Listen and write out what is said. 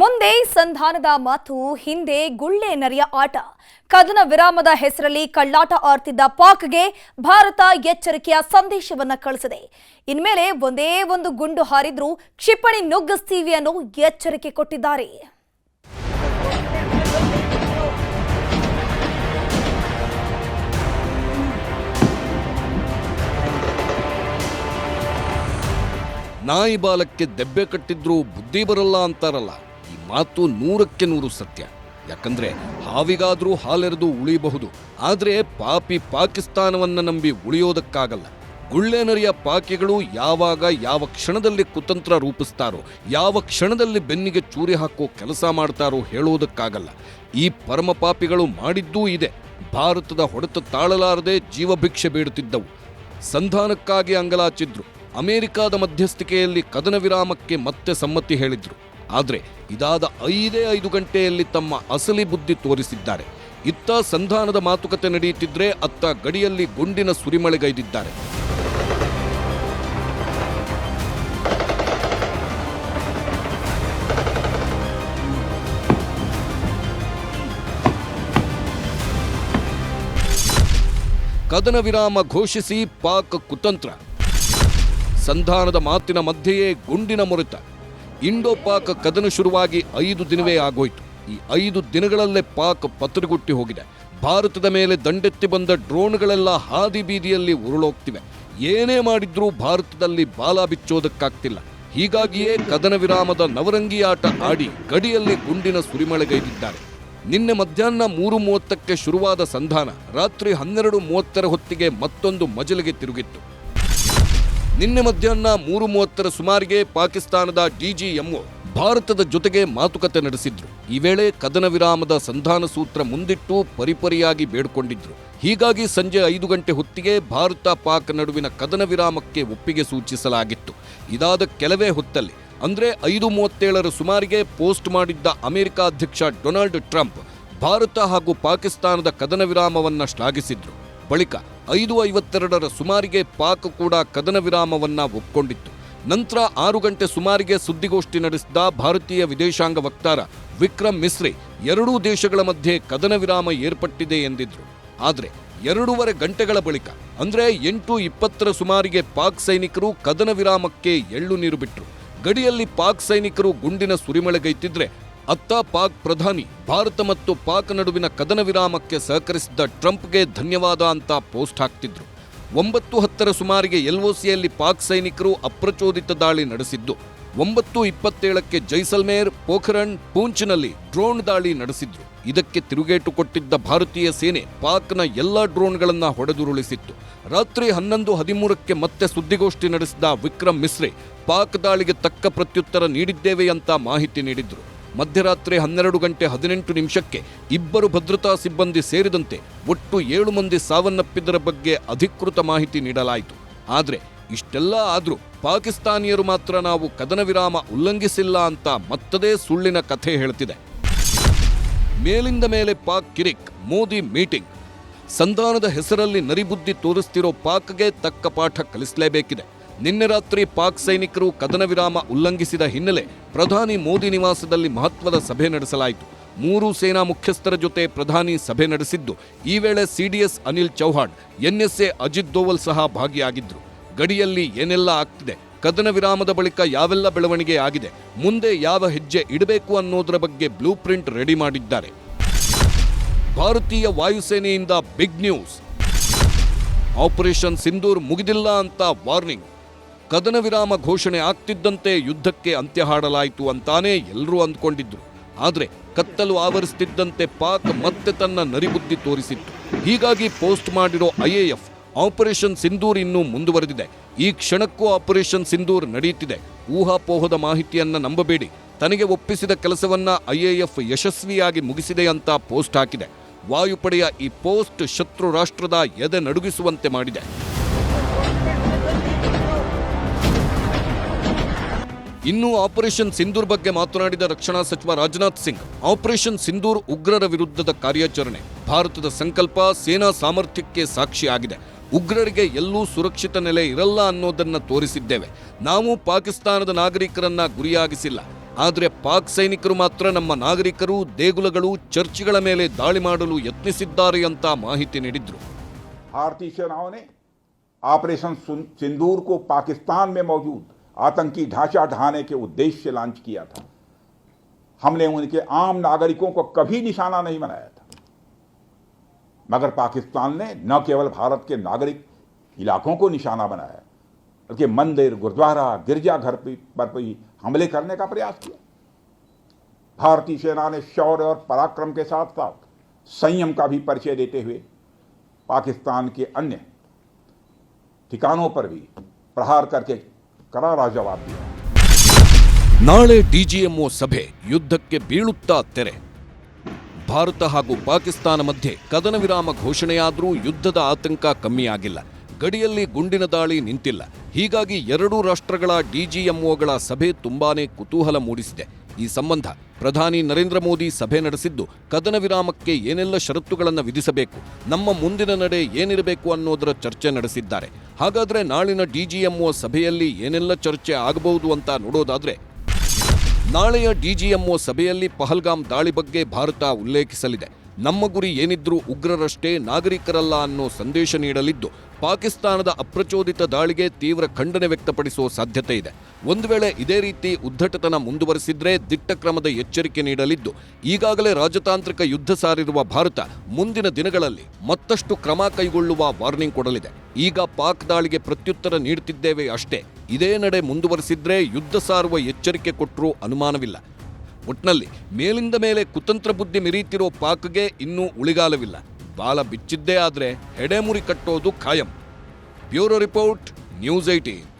ಮುಂದೆ ಸಂಧಾನದ ಮಾತು, ಹಿಂದೆ ಗುಳ್ಳೆ ನರಿಯ ಆಟ. ಕದನ ವಿರಾಮದ ಹೆಸರಲ್ಲಿ ಕಳ್ಳಾಟ ಆಡ್ತಿದ್ದ ಪಾಕ್ಗೆ ಭಾರತ ಎಚ್ಚರಿಕೆಯ ಸಂದೇಶವನ್ನ ಕಳಿಸಿದೆ. ಇನ್ಮೇಲೆ ಒಂದೇ ಒಂದು ಗುಂಡು ಹಾರಿದ್ರೂ ಕ್ಷಿಪಣಿ ನುಗ್ಗಿಸ್ತೀವಿ ಅನ್ನೋ ಎಚ್ಚರಿಕೆ ಕೊಟ್ಟಿದ್ದಾರೆ. ನಾಯಿ ಬಾಲಕ್ಕೆ ದೆಬ್ಬೆ ಕಟ್ಟಿದ್ರೂ ಬುದ್ಧಿ ಬರಲ್ಲ ಅಂತಾರಲ್ಲ. ಈ ಮಾತು ನೂರಕ್ಕೆ ನೂರು ಸತ್ಯ. ಯಾಕಂದ್ರೆ ಹಾವಿಗಾದ್ರೂ ಹಾಲೆರೆದು ಉಳಿಯಬಹುದು ಆದ್ರೆ ಪಾಪಿ ಪಾಕಿಸ್ತಾನವನ್ನ ನಂಬಿ ಉಳಿಯೋದಕ್ಕಾಗಲ್ಲ. ಗುಳ್ಳೆನರಿಯ ಪಾಕಿಗಳು ಯಾವಾಗ ಯಾವ ಕ್ಷಣದಲ್ಲಿ ಕುತಂತ್ರ ರೂಪಿಸ್ತಾರೋ, ಯಾವ ಕ್ಷಣದಲ್ಲಿ ಬೆನ್ನಿಗೆ ಚೂರಿ ಹಾಕೋ ಕೆಲಸ ಮಾಡ್ತಾರೋ ಹೇಳೋದಕ್ಕಾಗಲ್ಲ. ಈ ಪರಮ ಪಾಪಿಗಳು ಮಾಡಿದ್ದೂ ಇದೆ. ಭಾರತದ ಹೊಡೆತ ತಾಳಲಾರದೆ ಜೀವಭಿಕ್ಷೆ ಬೇಡುತ್ತಿದ್ದವು. ಸಂಧಾನಕ್ಕಾಗಿ ಅಂಗಲಾಚಿದ್ರು. ಅಮೆರಿಕಾದ ಮಧ್ಯಸ್ಥಿಕೆಯಲ್ಲಿ ಕದನ ವಿರಾಮಕ್ಕೆ ಮತ್ತೆ ಸಮ್ಮತಿ ಹೇಳಿದ್ರು. ಆದರೆ ಇದಾದ ಐದೇ ಐದು ಗಂಟೆಯಲ್ಲಿ ತಮ್ಮ ಅಸಲಿ ಬುದ್ಧಿ ತೋರಿಸಿದ್ದಾರೆ. ಇತ್ತ ಸಂಧಾನದ ಮಾತುಕತೆ ನಡೆಯುತ್ತಿದ್ರೆ ಅತ್ತ ಗಡಿಯಲ್ಲಿ ಗುಂಡಿನ ಸುರಿಮಳೆಗೈದಿದ್ದಾರೆ. ಕದನ ವಿರಾಮ ಘೋಷಿಸಿ ಪಾಕ್ ಕುತಂತ್ರ. ಸಂಧಾನದ ಮಾತಿನ ಮಧ್ಯೆಯೇ ಗುಂಡಿನ ಮೊರೆತ. ಇಂಡೋ ಪಾಕ್ ಕದನ ಶುರುವಾಗಿ ಐದು ದಿನವೇ ಆಗೋಯ್ತು. ಈ ಐದು ದಿನಗಳಲ್ಲೇ ಪಾಕ್ ಪತ್ರಗುಟ್ಟಿ ಹೋಗಿದೆ. ಭಾರತದ ಮೇಲೆ ದಂಡೆತ್ತಿ ಬಂದ ಡ್ರೋನ್ಗಳೆಲ್ಲ ಹಾದಿ ಬೀದಿಯಲ್ಲಿ ಉರುಳೋಗ್ತಿವೆ. ಏನೇ ಮಾಡಿದ್ರೂ ಭಾರತದಲ್ಲಿ ಬಾಲ ಬಿಚ್ಚೋದಕ್ಕಾಗ್ತಿಲ್ಲ. ಹೀಗಾಗಿಯೇ ಕದನ ವಿರಾಮದ ನವರಂಗಿ ಆಡಿ ಗಡಿಯಲ್ಲಿ ಗುಂಡಿನ ಸುರಿಮಳೆಗೈದಿದ್ದಾರೆ. ನಿನ್ನೆ ಮಧ್ಯಾಹ್ನ ಮೂರು ಮೂವತ್ತಕ್ಕೆ ಶುರುವಾದ ಸಂಧಾನ ರಾತ್ರಿ ಹನ್ನೆರಡು ಮೂವತ್ತರ ಹೊತ್ತಿಗೆ ಮತ್ತೊಂದು ಮಜಲಿಗೆ ತಿರುಗಿತ್ತು. ನಿನ್ನೆ ಮಧ್ಯಾಹ್ನ ಮೂರು ಮೂವತ್ತರ ಸುಮಾರಿಗೆ ಪಾಕಿಸ್ತಾನದ ಡಿಜಿಎಂಒ ಭಾರತದ ಜೊತೆಗೆ ಮಾತುಕತೆ ನಡೆಸಿದ್ರು. ಈ ವೇಳೆ ಕದನ ವಿರಾಮದ ಸಂಧಾನ ಸೂತ್ರ ಮುಂದಿಟ್ಟು ಪರಿಪರಿಯಾಗಿ ಬೇಡಿಕೊಂಡಿದ್ರು. ಹೀಗಾಗಿ ಸಂಜೆ ಐದು ಗಂಟೆ ಹೊತ್ತಿಗೆ ಭಾರತ ಪಾಕ್ ನಡುವಿನ ಕದನ ವಿರಾಮಕ್ಕೆ ಒಪ್ಪಿಗೆ ಸೂಚಿಸಲಾಗಿತ್ತು. ಇದಾದ ಕೆಲವೇ ಹೊತ್ತಲ್ಲಿ, ಅಂದರೆ ಐದು ಮೂವತ್ತೇಳರ ಸುಮಾರಿಗೆ ಪೋಸ್ಟ್ ಮಾಡಿದ್ದ ಅಮೆರಿಕ ಅಧ್ಯಕ್ಷ ಡೊನಾಲ್ಡ್ ಟ್ರಂಪ್ ಭಾರತ ಹಾಗೂ ಪಾಕಿಸ್ತಾನದ ಕದನ ವಿರಾಮವನ್ನು ಶ್ಲಾಘಿಸಿದ್ರು. ಬಳಿಕ ಐದು ಐವತ್ತೆರಡರ ಸುಮಾರಿಗೆ ಪಾಕ್ ಕೂಡ ಕದನ ವಿರಾಮವನ್ನ ಒಪ್ಕೊಂಡಿತ್ತು. ನಂತರ ಆರು ಗಂಟೆ ಸುಮಾರಿಗೆ ಸುದ್ದಿಗೋಷ್ಠಿ ನಡೆಸಿದ ಭಾರತೀಯ ವಿದೇಶಾಂಗ ವಕ್ತಾರ ವಿಕ್ರಮ್ ಮಿಸ್ರಿ ಎರಡೂ ದೇಶಗಳ ಮಧ್ಯೆ ಕದನ ವಿರಾಮ ಏರ್ಪಟ್ಟಿದೆ ಎಂದಿದ್ರು. ಆದರೆ ಎರಡೂವರೆ ಗಂಟೆಗಳ ಬಳಿಕ, ಅಂದರೆ ಎಂಟು ಇಪ್ಪತ್ತರ ಸುಮಾರಿಗೆ ಪಾಕ್ ಸೈನಿಕರು ಕದನ ವಿರಾಮಕ್ಕೆ ಎಳ್ಳು ನೀರು ಬಿಟ್ಟರು ಗಡಿಯಲ್ಲಿ ಪಾಕ್ ಸೈನಿಕರು ಗುಂಡಿನ ಸುರಿಮಳೆಗೈತಿದ್ರೆ ಅತ್ತ ಪಾಕ್ ಪ್ರಧಾನಿ, ಭಾರತ ಮತ್ತು ಪಾಕ್ ನಡುವಿನ ಕದನ ವಿರಾಮಕ್ಕೆ ಸಹಕರಿಸಿದ್ದ ಟ್ರಂಪ್ಗೆ ಧನ್ಯವಾದ ಅಂತ ಪೋಸ್ಟ್ ಹಾಕ್ತಿದ್ರು. ಒಂಬತ್ತು ಹತ್ತರ ಸುಮಾರಿಗೆ ಎಲ್ಒಸಿಯಲ್ಲಿ ಪಾಕ್ ಸೈನಿಕರು ಅಪ್ರಚೋದಿತ ದಾಳಿ ನಡೆಸಿದ್ದು. ಒಂಬತ್ತು ಇಪ್ಪತ್ತೇಳಕ್ಕೆ ಜೈಸಲ್ಮೇರ್, ಪೋಖರಣ್, ಪೂಂಚ್ನಲ್ಲಿ ಡ್ರೋನ್ ದಾಳಿ ನಡೆಸಿದ್ರು. ಇದಕ್ಕೆ ತಿರುಗೇಟು ಕೊಟ್ಟಿದ್ದ ಭಾರತೀಯ ಸೇನೆ ಪಾಕ್ನ ಎಲ್ಲ ಡ್ರೋನ್ಗಳನ್ನು ಹೊಡೆದುರುಳಿಸಿತ್ತು. ರಾತ್ರಿ ಹನ್ನೊಂದು ಹದಿಮೂರಕ್ಕೆ ಮತ್ತೆ ಸುದ್ದಿಗೋಷ್ಠಿ ನಡೆಸಿದ ವಿಕ್ರಮ್ ಮಿಸ್ರೆ, ಪಾಕ್ ದಾಳಿಗೆ ತಕ್ಕ ಪ್ರತ್ಯುತ್ತರ ನೀಡಿದ್ದೇವೆ ಅಂತ ಮಾಹಿತಿ ನೀಡಿದ್ರು. ಮಧ್ಯರಾತ್ರಿ ಹನ್ನೆರಡು ಗಂಟೆ ಹದಿನೆಂಟು ನಿಮಿಷಕ್ಕೆ ಇಬ್ಬರು ಭದ್ರತಾ ಸಿಬ್ಬಂದಿ ಸೇರಿದಂತೆ ಒಟ್ಟು ಏಳು ಮಂದಿ ಸಾವನ್ನಪ್ಪಿದ್ದರ ಬಗ್ಗೆ ಅಧಿಕೃತ ಮಾಹಿತಿ ನೀಡಲಾಯಿತು. ಆದರೆ ಇಷ್ಟೆಲ್ಲ ಆದರೂ ಪಾಕಿಸ್ತಾನಿಯರು ಮಾತ್ರ ನಾವು ಕದನ ವಿರಾಮ ಉಲ್ಲಂಘಿಸಿಲ್ಲ ಅಂತ ಮತ್ತದೇ ಸುಳ್ಳಿನ ಕಥೆ ಹೇಳ್ತಿದೆ. ಮೇಲಿಂದ ಮೇಲೆ ಪಾಕ್ ಕಿರಿಕ್, ಮೋದಿ ಮೀಟಿಂಗ್. ಸಂಧಾನದ ಹೆಸರಲ್ಲಿ ನರಿಬುದ್ಧಿ ತೋರಿಸ್ತಿರೋ ಪಾಕ್ಗೆ ತಕ್ಕ ಪಾಠ ಕಲಿಸಲೇಬೇಕಿದೆ. ನಿನ್ನೆ ರಾತ್ರಿ ಪಾಕ್ ಸೈನಿಕರು ಕದನ ವಿರಾಮ ಉಲ್ಲಂಘಿಸಿದ ಹಿನ್ನೆಲೆ ಪ್ರಧಾನಿ ಮೋದಿ ನಿವಾಸದಲ್ಲಿ ಮಹತ್ವದ ಸಭೆ ನಡೆಸಲಾಯಿತು. ಮೂರು ಸೇನಾ ಮುಖ್ಯಸ್ಥರ ಜೊತೆ ಪ್ರಧಾನಿ ಸಭೆ ನಡೆಸಿದ್ದು. ಈ ವೇಳೆ ಸಿಡಿಎಸ್ ಅನಿಲ್ ಚೌಹಾಣ್ ಎನ್ಎಸ್ಎ ಅಜಿತ್ ದೋವಲ್ ಸಹ ಭಾಗಿಯಾಗಿದ್ದರು ಗಡಿಯಲ್ಲಿ ಏನೆಲ್ಲ ಆಗ್ತಿದೆ? ಕದನ ವಿರಾಮದ ಬಳಿಕ ಯಾವೆಲ್ಲ ಬೆಳವಣಿಗೆ ಆಗಿದೆ? ಮುಂದೆ ಯಾವ ಹೆಜ್ಜೆ ಇಡಬೇಕು ಅನ್ನೋದರ ಬಗ್ಗೆ ಬ್ಲೂ ಪ್ರಿಂಟ್ ರೆಡಿ ಮಾಡಿದ್ದಾರೆ. ಭಾರತೀಯ ವಾಯುಸೇನೆಯಿಂದ ಬಿಗ್ ನ್ಯೂಸ್. ಆಪರೇಷನ್ ಸಿಂಧೂರ್ ಮುಗಿದಿಲ್ಲ ಅಂತ ವಾರ್ನಿಂಗ್. ಕದನ ವಿರಾಮ ಘೋಷಣೆ ಆಗ್ತಿದ್ದಂತೆ ಯುದ್ಧಕ್ಕೆ ಅಂತ್ಯ ಹಾಡಲಾಯಿತು ಅಂತಾನೇ ಎಲ್ಲರೂ ಅಂದ್ಕೊಂಡಿದ್ರು. ಆದರೆ ಕತ್ತಲು ಆವರಿಸುತ್ತಿದ್ದಂತೆ ಪಾಕ್ ಮತ್ತೆ ತನ್ನ ನರಿಬುದ್ಧಿ ತೋರಿಸಿತ್ತು. ಹೀಗಾಗಿ ಪೋಸ್ಟ್ ಮಾಡಿರೋ ಐಎಎಫ್ ಆಪರೇಷನ್ ಸಿಂಧೂರ್ ಇನ್ನೂ ಮುಂದುವರೆದಿದೆ. ಈ ಕ್ಷಣಕ್ಕೂ ಆಪರೇಷನ್ ಸಿಂಧೂರ್ ನಡೆಯುತ್ತಿದೆ. ಊಹಾಪೋಹದ ಮಾಹಿತಿಯನ್ನ ನಂಬಬೇಡಿ. ತನಗೆ ಒಪ್ಪಿಸಿದ ಕೆಲಸವನ್ನ ಐಎಎಫ್ ಯಶಸ್ವಿಯಾಗಿ ಮುಗಿಸಿದೆ ಅಂತ ಪೋಸ್ಟ್ ಹಾಕಿದೆ. ವಾಯುಪಡೆಯ ಈ ಪೋಸ್ಟ್ ಶತ್ರು ರಾಷ್ಟ್ರದ ಎದೆ ನಡುಗಿಸುವಂತೆ ಮಾಡಿದೆ. ಇನ್ನು ಆಪರೇಷನ್ ಸಿಂಧೂರ್ ಬಗ್ಗೆ ಮಾತನಾಡಿದ ರಕ್ಷಣಾ ಸಚಿವ ರಾಜನಾಥ್ ಸಿಂಗ್, ಆಪರೇಷನ್ ಸಿಂಧೂರ್ ಉಗ್ರರ ವಿರುದ್ಧದ ಕಾರ್ಯಾಚರಣೆ ಭಾರತದ ಸಂಕಲ್ಪ ಸೇನಾ ಸಾಮರ್ಥ್ಯಕ್ಕೆ ಸಾಕ್ಷಿಯಾಗಿದೆ ಉಗ್ರರಿಗೆ ಎಲ್ಲೂ ಸುರಕ್ಷಿತ ನೆಲೆ ಇರಲ್ಲ ಅನ್ನೋದನ್ನು ತೋರಿಸಿದ್ದೇವೆ. ನಾವು ಪಾಕಿಸ್ತಾನದ ನಾಗರಿಕರನ್ನ ಗುರಿಯಾಗಿಸಿಲ್ಲ. ಆದರೆ ಪಾಕ್ ಸೈನಿಕರು ಮಾತ್ರ ನಮ್ಮ ನಾಗರಿಕರು, ದೇಗುಲಗಳು, ಚರ್ಚ್ಗಳ ಮೇಲೆ ದಾಳಿ ಮಾಡಲು ಯತ್ನಿಸಿದ್ದಾರೆ ಅಂತ ಮಾಹಿತಿ ನೀಡಿದ್ರು. ಭಾರತೀಯ ಸೇನಾವನೆ ಆಪರೇಷನ್ ಸಿಂಧೂರ್ ಕೋ ಪಾಕಿಸ್ತಾನ ಮೇ ಮೌಜೂದ್. आतंकी ढांचा ढहाने के उद्देश्य से लॉन्च किया था। हमने उनके आम नागरिकों को कभी निशाना नहीं बनाया था। मगर पाकिस्तान ने न केवल भारत के नागरिक इलाकों को निशाना बनाया, बल्कि मंदिर, गुरुद्वारा गिरजाघर पर भी हमले करने का प्रयास किया। भारतीय सेना ने शौर्य और पराक्रम के साथ साथ संयम का भी परिचय देते हुए पाकिस्तान के अन्य ठिकानों पर भी प्रहार करके ಕರಾರಾಜವಾದ್ಯ ನಾಳೆ ಡಿಜಿಎಂಒ ಸಭೆ ಯುದ್ಧಕ್ಕೆ ಬೀಳುತ್ತಾ ತೆರೆ. ಭಾರತ ಹಾಗೂ ಪಾಕಿಸ್ತಾನ ಮಧ್ಯೆ ಕದನ ವಿರಾಮ ಘೋಷಣೆಯಾದರೂ ಯುದ್ಧದ ಆತಂಕ ಕಮ್ಮಿಯಾಗಿಲ್ಲ. ಗಡಿಯಲ್ಲಿ ಗುಂಡಿನ ದಾಳಿ ನಿಂತಿಲ್ಲ. ಹೀಗಾಗಿ ಎರಡೂ ರಾಷ್ಟ್ರಗಳ ಡಿಜಿಎಂಒಗಳ ಸಭೆ ತುಂಬಾನೇ ಕುತೂಹಲ ಮೂಡಿಸಿದೆ. ಈ ಸಂಬಂಧ ಪ್ರಧಾನಿ ನರೇಂದ್ರ ಮೋದಿ ಸಭೆ ನಡೆಸಿದ್ದು ಕದನ ವಿರಾಮಕ್ಕೆ ಏನೆಲ್ಲ ಷರತ್ತುಗಳನ್ನು ವಿಧಿಸಬೇಕು, ನಮ್ಮ ಮುಂದಿನ ನಡೆ ಏನಿರಬೇಕು ಅನ್ನೋದರ ಚರ್ಚೆ ನಡೆಸಿದ್ದಾರೆ. ಹಾಗಾದ್ರೆ ನಾಳಿನ ಡಿಜಿಎಂಒ ಸಭೆಯಲ್ಲಿ ಏನೆಲ್ಲ ಚರ್ಚೆ ಆಗಬಹುದು ಅಂತ ನೋಡೋದಾದ್ರೆ, ನಾಳೆಯ ಡಿಜಿಎಂಒ ಸಭೆಯಲ್ಲಿ ಪಹಲ್ಗಾಮ್ ದಾಳಿ ಬಗ್ಗೆ ಭಾರತ ಉಲ್ಲೇಖಿಸಲಿದೆ. ನಮ್ಮ ಗುರಿ ಏನಿದ್ರೂ ಉಗ್ರರಷ್ಟೇ ನಾಗರಿಕರಲ್ಲ ಅನ್ನೋ ಸಂದೇಶ ನೀಡಲಿದ್ದು ಪಾಕಿಸ್ತಾನದ ಅಪ್ರಚೋದಿತ ದಾಳಿಗೆ ತೀವ್ರ ಖಂಡನೆ ವ್ಯಕ್ತಪಡಿಸುವ ಸಾಧ್ಯತೆ ಇದೆ. ಒಂದು ವೇಳೆ ಇದೇ ರೀತಿ ಉದ್ದಟತನ ಮುಂದುವರೆಸಿದ್ರೆ ದಿಟ್ಟ ಕ್ರಮದ ಎಚ್ಚರಿಕೆ ನೀಡಲಿದ್ದು, ಈಗಾಗಲೇ ರಾಜತಾಂತ್ರಿಕ ಯುದ್ಧ ಸಾರಿರುವ ಭಾರತ ಮುಂದಿನ ದಿನಗಳಲ್ಲಿ ಮತ್ತಷ್ಟು ಕ್ರಮ ಕೈಗೊಳ್ಳುವ ವಾರ್ನಿಂಗ್ ಕೊಡಲಿದೆ. ಈಗ ಪಾಕ್ ದಾಳಿಗೆ ಪ್ರತ್ಯುತ್ತರ ನೀಡುತ್ತಿದ್ದೇವೆ ಅಷ್ಟೇ. ಇದೇ ನಡೆ ಮುಂದುವರೆಸಿದ್ರೆ ಯುದ್ಧ ಸಾರುವ ಎಚ್ಚರಿಕೆ ಕೊಟ್ಟರೂ ಅನುಮಾನವಿಲ್ಲ. ಒಟ್ನಲ್ಲಿ ಮೇಲಿಂದ ಮೇಲೆ ಕುತಂತ್ರ ಬುದ್ಧಿ ಮಿರೀತಿರೋ ಪಾಕ್ಗೆ ಇನ್ನೂ ಉಳಿಗಾಲವಿಲ್ಲ. ಬಾಲ ಬಿಚ್ಚಿದ್ದೇ ಆದರೆ ಹೆಡೆಮುರಿ ಕಟ್ಟೋದು ಖಾಯಂ. Bureau report news eighteen